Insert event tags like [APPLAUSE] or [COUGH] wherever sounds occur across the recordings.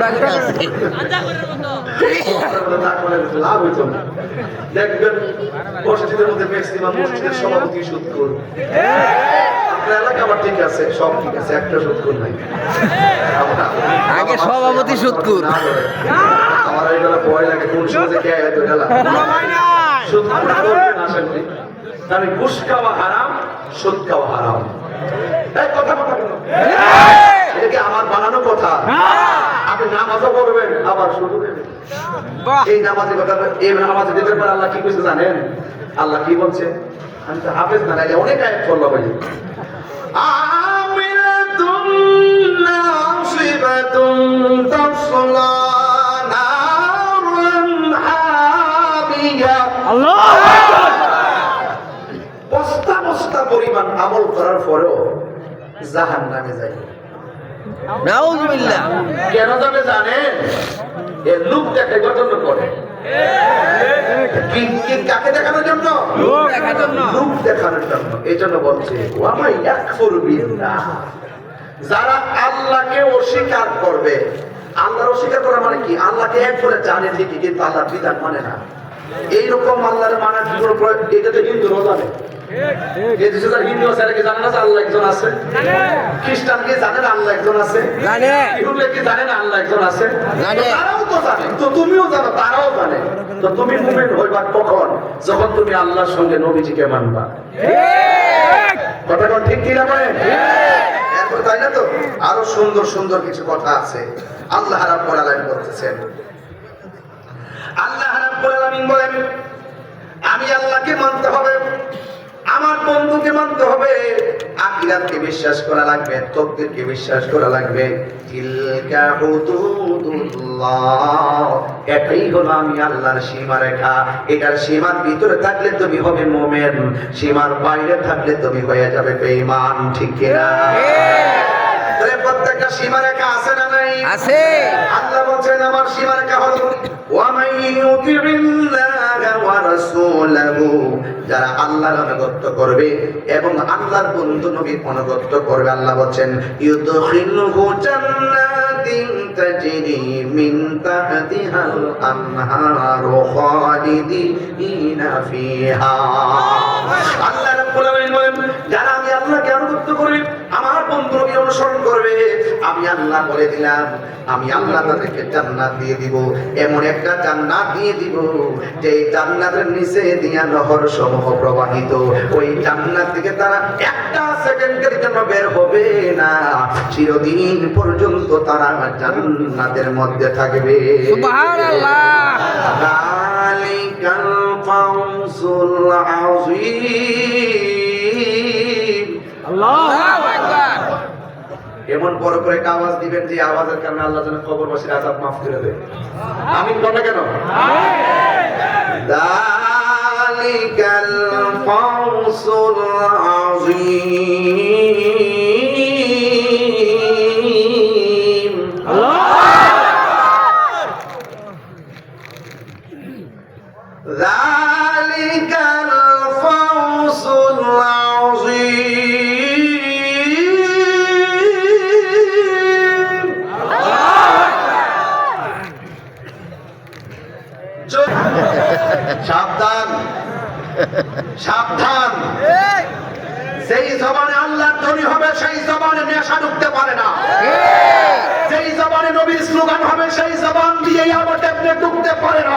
ঘোড়া ঘোড়া আছে দেখবেন মসজিদের মধ্যে ম্যাক্সিমাম মসজিদের সভাপতি সুদকুর আপনার এলাকা আবার ঠিক আছে সব ঠিক আছে একটা সুদকুর নাই আগে সভাপতি সুদকুর। না বলে। আমার ভয় লাগে কোন সমাজে কে হয়তো গেলা সুদকুর করবেন আশা ঘুষ খাওয়া হারাম সুদ খাওয়া হারাম এই কথা কথা বলো। এটা কি আমার বানানো কথা আপনি নামাজও পড়বেন আবার শুধু দেবেন এই নামাজের কথা এই নামাজে দেবের পর আল্লাহ কি কইছে জানেন? আল্লাহ কি বলছে? আমি তো হাফেজ না অনেক আয়াত নাসিবাতুন তাসলা নারান হামিয়া বস্তা বস্তা পরিমাণ আমল করার পরেও জাহান নামে যায় নাউজুবিল্লাহ কেন যাবে জানেন? এ লোক দেখাইবার জন্য করে। কি- কি- কাকে দেখানোর জন্য? লোক দেখানোর জন্য। এই জন্য বলছে ওয়ামাই ইয়াকফুর বিল্লাহ যারা আল্লাহকে অস্বীকার করবে আল্লাহর অস্বীকার করা মানে কি? আল্লাহকে এক করে জানে ঠিকই কিন্তু আল্লাহর বিধান মানে না। এইরকম আল্লাহর মানার কি এটা তো হিন্দুরাও জানে এই দেশে যারা হিন্দু আছে কি জানে না আল্লাহ একজন আছে? খ্রিস্টান কি জানে আল্লাহ একজন আছে? জানে। ইহুদি কি জানে আল্লাহ একজন আছে? জানে। তারাও তো জানে। তো তুমিও জানো তারাও জানে। তো তুমি মুমিন হইবা কখন? যখন তুমি আল্লাহর সঙ্গে নবীজিকে মানবা। কথা কোন ঠিক কি না তাই না তো? আরও সুন্দর সুন্দর কিছু কথা আছে। আল্লাহ রাব্বুল আলামিন বলতেছেন। আল্লাহ রাব্বুল আলামিন বলেন আমি আল্লাহকে মানতে মানতে হবে। আখিরাতকে বিশ্বাস করা লাগবে তকদিরকে বিশ্বাস করা লাগবে। তিলকা হুদুদুল্লাহ। এটাই হলো আমি আল্লাহর সীমা রেখা। এটার সীমার ভিতরে থাকলে তুমি হবে মোমেন। সীমার বাইরে থাকলে তুমি হয়ে যাবে বেঈমান। ঠিক কিনা তাহলে প্রত্যেকটা সীমা রেখা আছে না নাই? আছে। আল্লাহ বলছেন আমার সীমারেখা হলো ওয়ামাই ইউতিউল্লাহ ওয়া রাসূলাহু। যারা আল্লাহর অনুগত্য করবে এবং আল্লাহর বন্ধু নবীর অনুগত্য করবে, আল্লাহ বলছেন, ইউদখিলহু জান্নাতিন তাজরি মিন তাহতিহাল আনহার খালিদিনা ফিহা। আল্লাহ রাব্বুল আলামিন বলেন, যারা আমি আল্লাহকে আনুগত্য অনুসরণ করবে। আমি আল্লাহ বলে দিলাম আমি আল্লাহ তাদেরকে জান্নাত দিয়ে দিব। এমন একটা জান্নাত দিয়ে দিব যে জান্নাতের নিচে দিয়া নহর সমূহ প্রবাহিত। ওই জান্নাত থেকে তারা একটা সেকেন্ডের জন্য বের হবে না। চিরদিন পর্যন্ত তারা জান্নাতের মধ্যে থাকবে। সুবহানাল্লাহ। আলিকাল ফাউসুল আযীম। এমন বড় করে একটা আওয়াজ দিবেন যে আওয়াজের কারণে আল্লাহ যেন কবরবাসীর আজাব মাফ করে দেয় আমিন বলে কেন ذلك الفوز العظيم [LAUGHS] সাবধান। সাবধান। সেই জবানে আল্লাহর ধ্বনি হবে সেই জবানে নেশা ঢুকতে পারে না। যেই জবানে নবীর স্লোগান হবে সেই জবান দিয়ে আমার ট্যাবলেট ঢুকতে পারে না।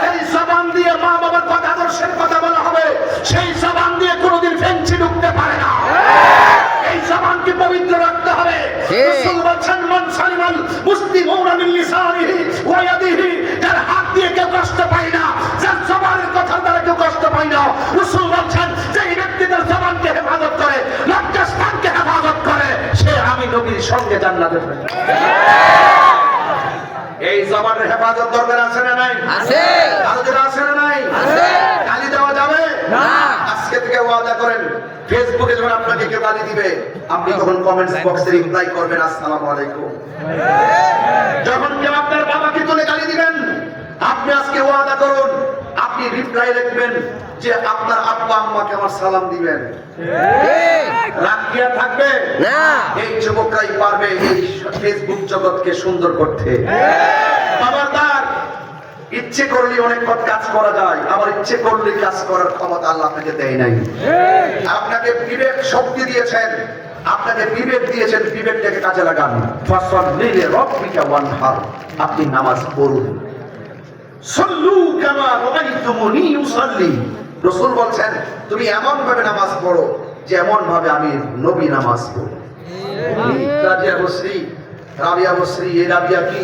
সেই জবান দিয়ে মা বাবার কথা আদর্শের কথা বলা হবে সেই জবান দিয়ে কোনোদিন ফেঞ্চি ঢুকতে পারে না। এই জবানকে পবিত্র রাখতে হবে। মান মুসলিমুনা মিন লিসানিহি ওয়া ইয়াদিহি যার হাত সঙ্গে জান্নাতে যাবে। এই জবানের হেফাজত দরকার আছে না নাই? আছে। আলোচনা আছে না নাই? আছে। গালি দেওয়া যাবে? না। আজকে থেকে ওয়াদা করেন ফেসবুকে যখন আপনাকে কেউ গালি দিবে আপনি তখন কমেন্টস বক্সে রিপ্লাই করবেন আসসালামু আলাইকুম। যখন কেউ আপনার বাবাকে তুলে গালি দিবেন আপনি আজকে ওয়াদা করুন লিখবেন যে আপনার আব্বা আম্মাকে আমার সালাম দিবেন। থাকবে। না। এই যুবকরাই পারবে এই ফেসবুক জগৎকে সুন্দর করতে। বাবার তার ইচ্ছে করলে অনেক পথ কাজ করা যায় আবার ইচ্ছে করলে কাজ করার ক্ষমতা আল্লাহ আপনাকে দেয় নাই। আপনাকে বিবেক শক্তি দিয়েছেন আপনাকে বিবেক দিয়েছেন বিবেকটাকে কাজে লাগান। ফসল নিলে রব্বিকা ওয়ানহার। আপনি নামাজ পড়ুন। সল্লু কামা রাআইতুমুনি উসাল্লি রাসূল বলছেন তুমি এমন ভাবে নামাজ পড়ো যেমন ভাবে আমি নবী নামাজ পড়ি। রাবিয়া বসরি রাবিয়া বসরি এই রাবিয়া কি?